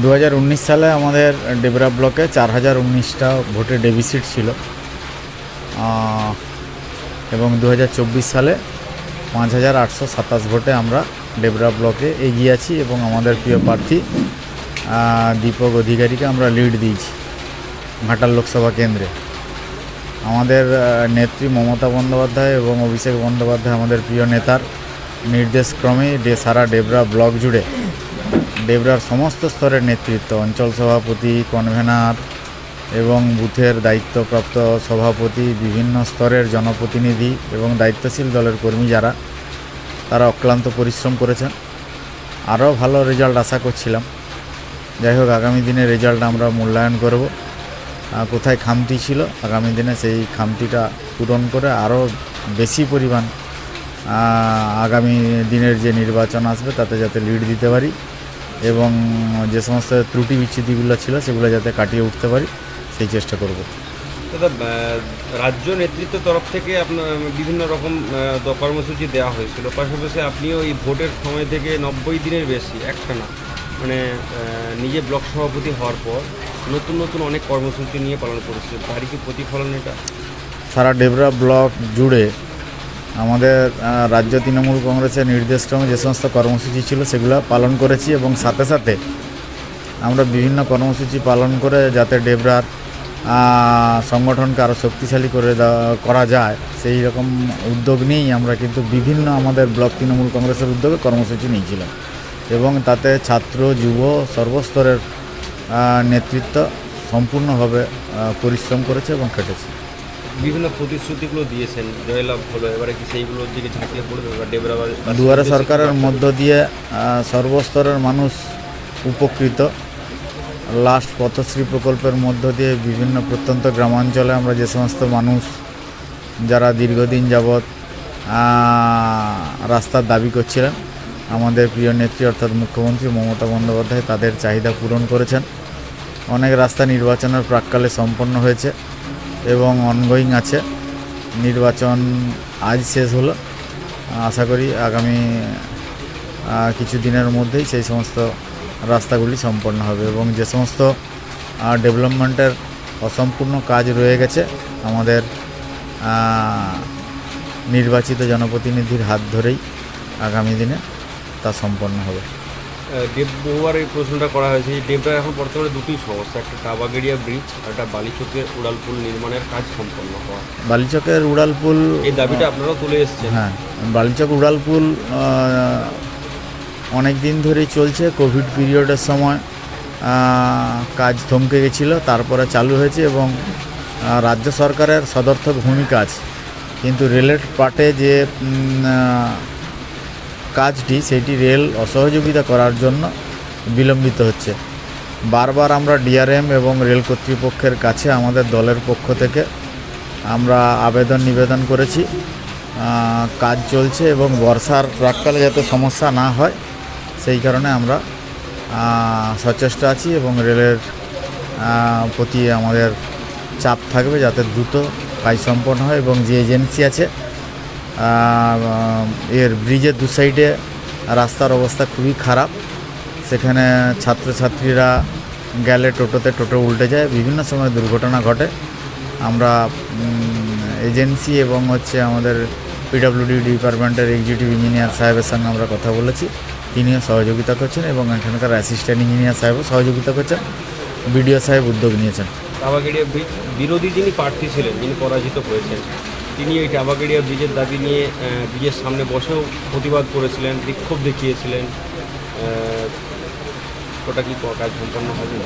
দু হাজার উনিশ সালে আমাদের ডেবরা ব্লকে চার হাজার উনিশটা ভোটে ডেভিসিট ছিল। এবং দু হাজার চব্বিশ সালে পাঁচ হাজার আটশো সাতাশ ভোটে আমরা ডেবরা ব্লকে এগিয়ে আছি এবং আমাদের প্রিয় প্রার্থী দীপক অধিকারীকে আমরা লিড দিয়েছি ঘাটাল লোকসভা কেন্দ্রে। আমাদের নেত্রী মমতা বন্দ্যোপাধ্যায় এবং অভিষেক বন্দ্যোপাধ্যায় আমাদের প্রিয় নেতার নির্দেশক্রমে সারা ডেবরা ব্লক জুড়ে ডেবরার সমস্ত স্তরের নেতৃত্ব, অঞ্চল সভাপতি, কনভেনার এবং বুথের দায়িত্বপ্রাপ্ত সভাপতি, বিভিন্ন স্তরের জনপ্রতিনিধি এবং দায়িত্বশীল দলের কর্মী যারা, তারা অক্লান্ত পরিশ্রম করেছেন। আরও ভালো রেজাল্ট আশা করছিলাম। যাই হোক, আগামী দিনে রেজাল্ট আমরা মূল্যায়ন করব। কোথায় খামতি ছিল, আগামী দিনে সেই খামতিটা পূরণ করে আরও বেশি পরিমাণ আগামী দিনের যে নির্বাচন আসবে, তাতে যাতে লিড দিতে পারি। এবং যে সমস্ত ত্রুটি বিচ্ছুতিগুলো ছিল সেগুলো যাতে কাটিয়ে উঠতে পারি সেই চেষ্টা করব। দাদা রাজ্য নেতৃত্বের তরফ থেকে আপনার বিভিন্ন রকম কর্মসূচি দেওয়া হয়েছিল। পাশাপাশি আপনিও এই ভোটের সময় থেকে নব্বই দিনের বেশি একটানা মানে নিজে ব্লক সভাপতি হওয়ার পর নতুন নতুন অনেক কর্মসূচি নিয়ে পালন করেছে। তারই কি প্রতিফলন এটা? সারা ডেবরা ব্লক জুড়ে আমাদের রাজ্য তৃণমূল কংগ্রেসের নির্দেশক্রমে যে সমস্ত কর্মসূচি ছিল সেগুলো পালন করেছি এবং সাথে সাথে আমরা বিভিন্ন কর্মসূচি পালন করে যাতে ডেবরার সংগঠনকে আরও শক্তিশালী করে করা যায়, সেই রকম উদ্যোগ নিয়েই আমরা কিন্তু বিভিন্ন আমাদের ব্লক তৃণমূল কংগ্রেসের উদ্যোগে কর্মসূচি নিয়েছিলাম এবং তাতে ছাত্র, যুব সর্বস্তরের নেতৃত্ব সম্পূর্ণভাবে পরিশ্রম করেছে এবং খেটেছে। বিভিন্ন প্রতিশ্রুতিগুলো দিয়েছেন জয়লাভ হলো এবারে কি সেইগুলোর দিকে ঝাঁকিয়ে পড়বে বা দুয়ারে সরকারের মধ্য দিয়ে সর্বস্তরের মানুষ উপকৃত। লাস্ট পথশ্রী প্রকল্পের মধ্য দিয়ে বিভিন্ন প্রত্যন্ত গ্রামাঞ্চলে আমরা যে সমস্ত মানুষ যারা দীর্ঘদিন যাবৎ রাস্তার দাবি করছিলেন আমাদের প্রিয় নেত্রী অর্থাৎ মুখ্যমন্ত্রী মমতা বন্দ্যোপাধ্যায় তাদের চাহিদা পূরণ করেছেন। অনেক রাস্তা নির্বাচনের প্রাককালে সম্পন্ন হয়েছে। এবং অনগোয়িং আছে। নির্বাচন আজ শেষ হলো। আশা করি আগামী কিছু দিনের মধ্যেই সেই সমস্ত রাস্তাগুলি সম্পন্ন হবে এবং যে সমস্ত ডেভেলপমেন্টের অসম্পূর্ণ কাজ রয়ে গেছে, আমাদের নির্বাচিত জনপ্রতিনিধির হাত ধরেই আগামী দিনে তা সম্পন্ন হবে। আহ, দেব বহুবার এই প্রশ্নটা করা হয়েছে। এই ডেবরা এখন বর্তমানে দুটি সমস্যা। একটা কাবাগেরিয়া ব্রিজ আর একটা বালিচকের উড়ালপুল নির্মাণের কাজ সম্পন্ন হওয়া। বালিচকের উড়ালপুল এই দাবিটা আপনারাও তুলে এসেছেন। হ্যাঁ বালিচক উড়ালপুল অনেক দিন ধরেই চলছে। কোভিড পিরিয়ডের সময় কাজ থমকে গেছিল তারপরে চালু হয়েছে এবং রাজ্য সরকারের সদর্থক ভূমিকা আছে। কিন্তু রেলের পার্টে যে কাজটি সেটি রেল অসহযোগিতা করার জন্য বিলম্বিত হচ্ছে। বারবার আমরা ডিআরএম এবং রেল কর্তৃপক্ষের কাছে আমাদের দলের পক্ষ থেকে আমরা আবেদন নিবেদন করেছি। কাজ চলছে এবং বর্ষার প্রাককালে যাতে সমস্যা না হয়, সেই কারণে আমরা সচেষ্ট আছি এবং রেলের প্রতি আমাদের চাপ থাকবে যাতে দ্রুত কাজ সম্পন্ন হয় এবং যে এজেন্সি আছে এর ব্রিজের দু সাইডে রাস্তার অবস্থা খুবই খারাপ। সেখানে ছাত্রছাত্রীরা গেলে টোটোতে টোটো উল্টে যায়। বিভিন্ন সময় দুর্ঘটনা ঘটে। আমরা এজেন্সি এবং হচ্ছে আমাদের পিডাব্লিউডি ডিপার্টমেন্টের এক্সিকিউটিভ ইঞ্জিনিয়ার সাহেবের সঙ্গে আমরা কথা বলেছি। তিনিও সহযোগিতা করছেন এবং এখানকার অ্যাসিস্ট্যান্ট ইঞ্জিনিয়ার সাহেবও সহযোগিতা করছেন। বিডিও সাহেব উদ্যোগ নিয়েছেন। বিরোধী যিনি প্রার্থী ছিলেন, যিনি পরাজিত হয়েছেন তিনি এই টাবাগেরিয়া ব্রিজের দাবি নিয়ে ব্রিজের সামনে বসেও প্রতিবাদ করেছিলেন, বিক্ষোভ দেখিয়েছিলেন। ওটা কি কাজ সম্পন্ন হবে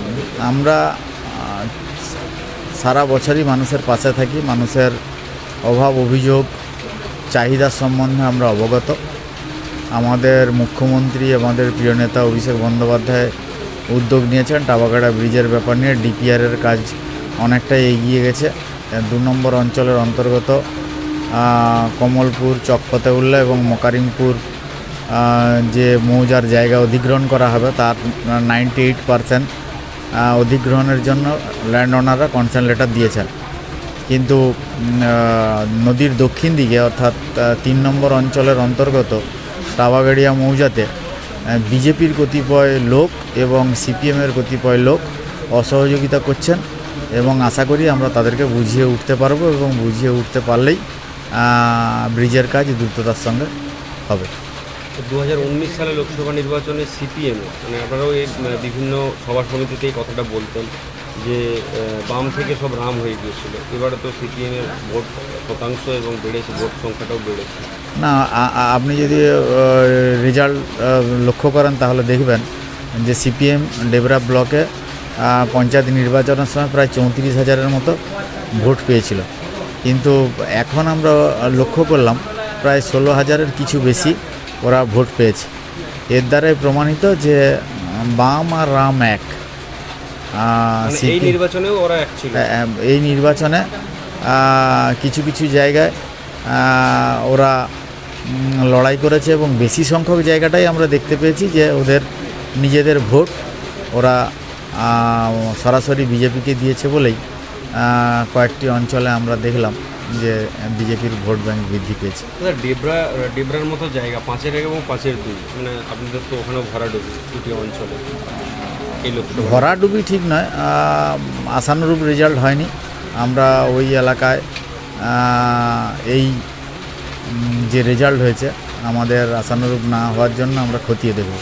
আমরা সারা বছরই মানুষের পাশে থাকি, মানুষের অভাব, অভিযোগ, চাহিদা সম্বন্ধে আমরা অবগত। আমাদের মুখ্যমন্ত্রী আমাদের প্রিয় নেতা অভিষেক বন্দ্যোপাধ্যায় উদ্যোগ নিয়েছেন টাবাগাড়া ব্রিজের ব্যাপার নিয়ে। ডিপিআরের কাজ অনেকটাই এগিয়ে গেছে। দু নম্বর অঞ্চলের অন্তর্গত কমলপুর চকফতেউল্লা এবং মকারিমপুর যে মৌজার জায়গা অধিগ্রহণ করা হবে তার নাইনটি এইট পারসেন্ট অধিগ্রহণের জন্য ল্যান্ড ওনাররা কনসেন্ট লেটার দিয়েছেন। কিন্তু নদীর দক্ষিণ দিকে অর্থাৎ তিন নম্বর অঞ্চলের অন্তর্গত টাবাগাড়িয়া মৌজাতে বিজেপির কতিপয় লোক এবং সিপিএমের কতিপয় লোক অসহযোগিতা করছেন এবং আশা করি আমরা তাদেরকে বুঝিয়ে উঠতে পারব এবং বুঝিয়ে উঠতে পারলেই ব্রিজের কাজ দ্রুততার সঙ্গে হবে। দু হাজার উনিশ সালে লোকসভা নির্বাচনে সিপিএম মানে আপনারাও এই বিভিন্ন সভা সমিতিতে এই কথাটা বলতেন যে বাম থেকে সব রাম হয়ে গিয়েছিল। এবারে তো সিপিএমের ভোট শতাংশ এবং বেড়েছে ভোট সংখ্যাটাও বেড়েছে। না আপনি যদি রেজাল্ট লক্ষ্য করেন তাহলে দেখবেন যে সিপিএম ডেবরা ব্লকে পঞ্চায়েত নির্বাচনের সময় প্রায় চৌত্রিশ হাজারের মতো ভোট পেয়েছিল। কিন্তু এখন আমরা লক্ষ্য করলাম প্রায় ষোলো হাজারের কিছু বেশি ওরা ভোট পেয়েছে। এর দ্বারাই প্রমাণিত যে বাম আর রাম এক। মানে এই নির্বাচনেও ওরা এক ছিল। এই নির্বাচনে কিছু কিছু জায়গায় ওরা লড়াই করেছে এবং বেশি সংখ্যক জায়গাটাই আমরা দেখতে পেয়েছি যে ওদের নিজেদের ভোট ওরা সরাসরি বিজেপিকে দিয়েছে বলেই। কয়েকটি অঞ্চলে আমরা দেখলাম যে বিজেপির ভোট ব্যাংক বৃদ্ধি পেয়েছে। ডেবরা ডেবরার মতো জায়গা পাঁচের এক এবং পাঁচের দুই। মানে আপনাদের তো ওখানেও ভরাডুবি দুটি অঞ্চলে। ভরাডুবি ঠিক নয় আশানুরূপ রেজাল্ট হয়নি। আমরা ওই এলাকায় এই যে রেজাল্ট হয়েছে আমাদের আশানুরূপ না হওয়ার জন্য আমরা খতিয়ে দেবো